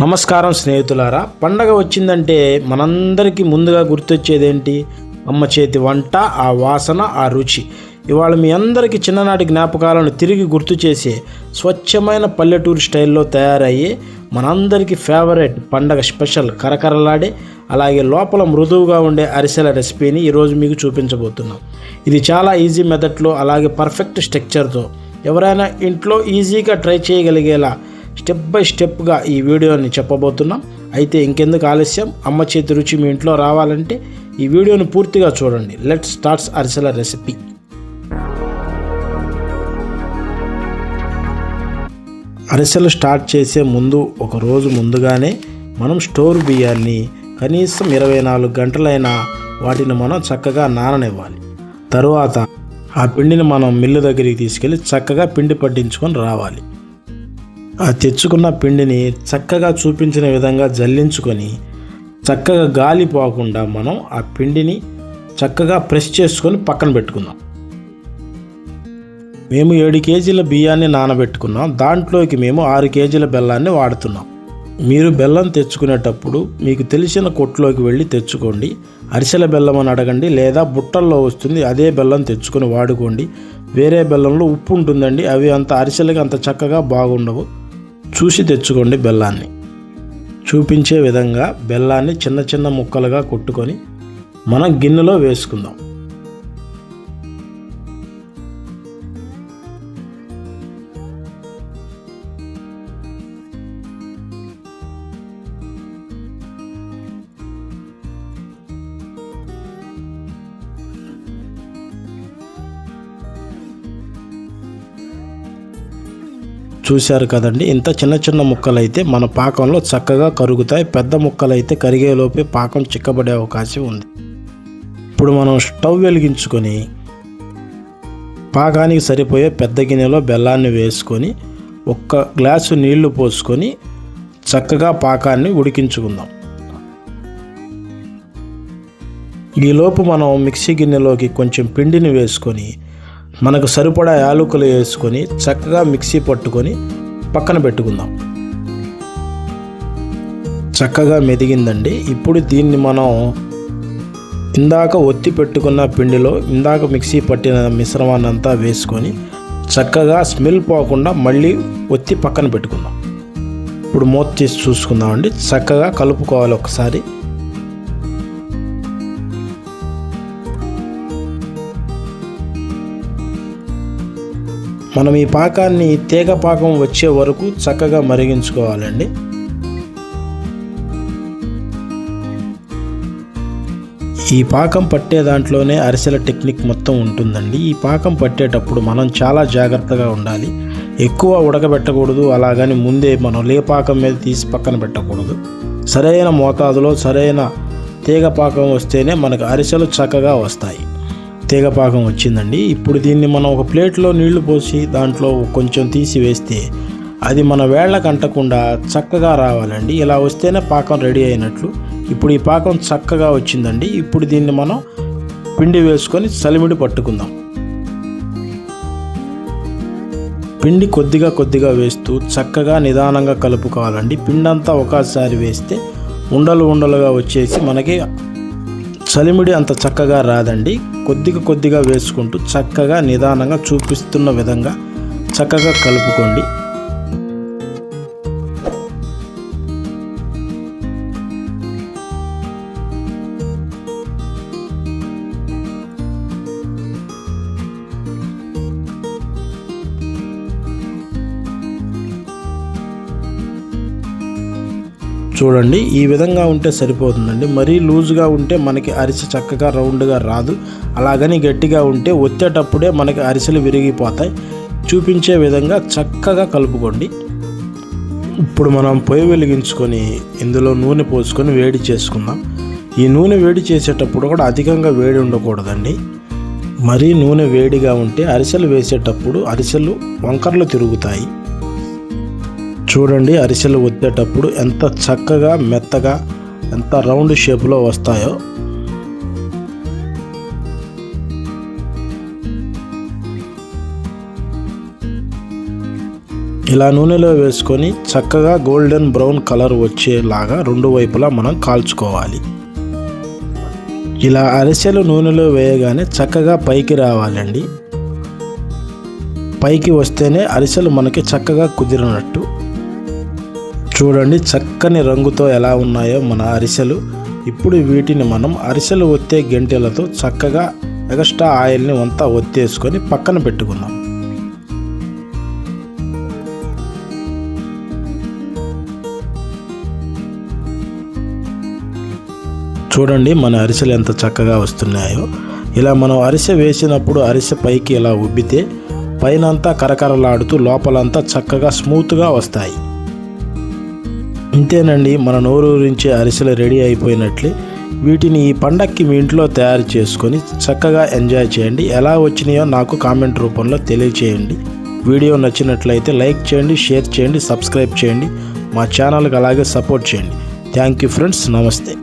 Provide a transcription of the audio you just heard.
నమస్కారం స్నేహితులారా పండగ వచ్చిందంటే మనందరికీ ముందుగా గుర్తొచ్చేదేంటి? అమ్మ చేతి వంట ఆ వాసన ఆ రుచి. ఇవాళ మీ అందరికీ చిన్ననాటి జ్ఞాపకాలను తిరిగి గుర్తు చేసే స్వచ్ఛమైన పల్లెటూరు స్టైల్లో తయారయ్యే మనందరికీ ఫేవరెట్ పండగ స్పెషల్ కరకరలాడే అలాగే లోపల మృదువుగా ఉండే అరిసెల రెసిపీని ఈరోజు మీకు చూపించబోతున్నాం. ఇది చాలా ఈజీ మెథడ్లో అలాగే పర్ఫెక్ట్ స్ట్రక్చర్తో. ఎవరైనా ఇంట్లో ఈజీగా ట్రై చేయగలిగేలా స్టెప్ బై స్టెప్గా ఈ వీడియోని చెప్పబోతున్నాం. అయితే ఇంకెందుకు ఆలస్యం? అమ్మ చేతి రుచి మీ ఇంట్లో రావాలంటే ఈ వీడియోను పూర్తిగా చూడండి. లెట్ స్టార్ట్స్ అరిసెల రెసిపీ. అరిసెలు స్టార్ట్ చేసే ముందు ఒక రోజు ముందుగానే మనం స్టోర్ బియ్యాన్ని కనీసం ఇరవై నాలుగు గంటలైనా వాటిని మనం చక్కగా నాననివ్వాలి. తరువాత ఆ పిండిని మనం మిల్లు దగ్గరికి తీసుకెళ్ళి చక్కగా పిండి పట్టించుకొని రావాలి. ఆ తెచ్చుకున్న పిండిని చక్కగా చూపించిన విధంగా జల్లించుకొని చక్కగా గాలి పోకుండా మనం ఆ పిండిని చక్కగా ప్రెస్ చేసుకొని పక్కన పెట్టుకుందాం. మేము ఏడు కేజీల బియ్యాన్ని నానబెట్టుకున్నాం. దాంట్లోకి మేము ఆరు కేజీల బెల్లాన్ని వాడుతున్నాం. మీరు బెల్లం తెచ్చుకునేటప్పుడు మీకు తెలిసిన కొట్టులోకి వెళ్ళి తెచ్చుకోండి. అరిసెల బెల్లం అని అడగండి లేదా బుట్టల్లో వస్తుంది అదే బెల్లం తెచ్చుకొని వాడుకోండి. వేరే బెల్లంలో ఉప్పు ఉంటుందండి. అవి అంత అరిసెలకి అంత చక్కగా బాగుండవు. చూసి తెచ్చుకోండి బెల్లాన్ని. చూపించే విధంగా బెల్లాన్ని చిన్న చిన్న ముక్కలుగా కొట్టుకొని మనం గిన్నెలో వేసుకుందాం. చూశారు కదండి. ఇంత చిన్న చిన్న ముక్కలు అయితే మన పాకంలో చక్కగా కరుగుతాయి. పెద్ద ముక్కలు అయితే కరిగేలోపే పాకం చిక్కబడే అవకాశం ఉంది. ఇప్పుడు మనం స్టవ్ వెలిగించుకొని పాకానికి సరిపోయే పెద్ద గిన్నెలో బెల్లాన్ని వేసుకొని ఒక్క గ్లాసు నీళ్ళు పోసుకొని చక్కగా పాకాన్ని ఉడికించుకుందాం. ఈలోపు మనం మిక్సీ గిన్నెలోకి కొంచెం పిండిని వేసుకొని మనకు సరిపడా యాలకులు వేసుకొని చక్కగా మిక్సీ పట్టుకొని పక్కన పెట్టుకుందాం. చక్కగా మెదిగిందండి. ఇప్పుడు దీన్ని మనం ఇందాక ఒత్తి పెట్టుకున్న పిండిలో ఇందాక మిక్సీ పట్టిన మిశ్రమాన్ని అంతా వేసుకొని చక్కగా స్మెల్ పోకుండా మళ్ళీ ఒత్తి పక్కన పెట్టుకుందాం. ఇప్పుడు మూత తీసి చూసుకుందామండి. చక్కగా కలుపుకోవాలి ఒకసారి. మనం ఈ పాకాన్ని తీగ పాకం వచ్చే వరకు చక్కగా మరిగించుకోవాలండి. ఈ పాకం పట్టే దాంట్లోనే అరిసెల టెక్నిక్ మొత్తం ఉంటుందండి. ఈ పాకం పట్టేటప్పుడు మనం చాలా జాగ్రత్తగా ఉండాలి. ఎక్కువ ఉడకబెట్టకూడదు అలాగని ముందే మనం లేపాకం మీద తీసి పక్కన పెట్టకూడదు. సరైన మోతాదులో సరైన తీగ పాకం వస్తేనే మనకు అరిసెలు చక్కగా వస్తాయి. తీగపాకం వచ్చిందండి. ఇప్పుడు దీన్ని మనం ఒక ప్లేట్లో నీళ్ళు పోసి దాంట్లో కొంచెం తీసి వేస్తే అది మన వేళ్ళకు అంటకుండా చక్కగా రావాలండి. ఇలా వస్తేనే పాకం రెడీ అయినట్లు. ఇప్పుడు ఈ పాకం చక్కగా వచ్చిందండి. ఇప్పుడు దీన్ని మనం పిండి వేసుకొని చలిమిడి పట్టుకుందాం. పిండి కొద్దిగా కొద్దిగా వేస్తూ చక్కగా నిదానంగా కలుపుకోవాలండి. పిండి అంతా ఒకసారి వేస్తే ఉండలు ఉండలుగా వచ్చేసి మనకి చలిమిడి అంత చక్కగా రాదండి. కొద్దిగా కొద్దిగా వేసుకుంటూ చక్కగా నిదానంగా చూపిస్తున్న విధంగా చక్కగా కలుపుకోండి. చూడండి. ఈ విధంగా ఉంటే సరిపోతుందండి. మరీ లూజ్గా ఉంటే మనకి అరిసె చక్కగా రౌండ్గా రాదు. అలాగని గట్టిగా ఉంటే వచ్చేటప్పుడే మనకి అరిసెలు విరిగిపోతాయి. చూపించే విధంగా చక్కగా కలుపుకోండి. ఇప్పుడు మనం పొయ్యి వెలిగించుకొని ఇందులో నూనె పోసుకొని వేడి చేసుకుందాం. ఈ నూనె వేడి చేసేటప్పుడు కూడా అధికంగా వేడి ఉండకూడదండి. మరీ నూనె వేడిగా ఉంటే అరిసెలు వేసేటప్పుడు అరిసెలు వంకర్లు తిరుగుతాయి. చూడండి అరిసెలు వత్తేటప్పుడు ఎంత చక్కగా మెత్తగా ఎంత రౌండ్ షేప్లో వస్తాయో. ఇలా నూనెలో వేసుకొని చక్కగా గోల్డెన్ బ్రౌన్ కలర్ వచ్చేలాగా రెండు వైపులా మనం కాల్చుకోవాలి. ఇలా అరిసెలు నూనెలో వేయగానే చక్కగా పైకి రావాలండి. పైకి వస్తేనే అరిసెలు మనకి చక్కగా కుదిరినట్టు. చూడండి చక్కని రంగుతో ఎలా ఉన్నాయో మన అరిసెలు. ఇప్పుడు వీటిని మనం అరిసెలు ఒత్తే గెంటెలతో చక్కగా ఎగస్ట్రా ఆయిల్ని అంతా ఒత్తేసుకొని పక్కన పెట్టుకుందాం. చూడండి మన అరిసెలు ఎంత చక్కగా వస్తున్నాయో. ఇలా మనం అరిసె వేసినప్పుడు అరిసె పైకి ఇలా ఉబ్బితే పైనంతా కరకరలాడుతూ లోపలంతా చక్కగా స్మూత్గా వస్తాయి. ఇంతేనండి మన నోరూరించే అరిసెలు రెడీ అయిపోయినట్లే. వీటిని ఈ పండక్కి మీ ఇంట్లో తయారు చేసుకొని చక్కగా ఎంజాయ్ చేయండి. ఎలా వచ్చినాయో నాకు కామెంట్ రూపంలో తెలియచేయండి. వీడియో నచ్చినట్లయితే లైక్ చేయండి షేర్ చేయండి సబ్స్క్రైబ్ చేయండి. మా ఛానల్కి అలాగే సపోర్ట్ చేయండి. Thank you friends. నమస్తే.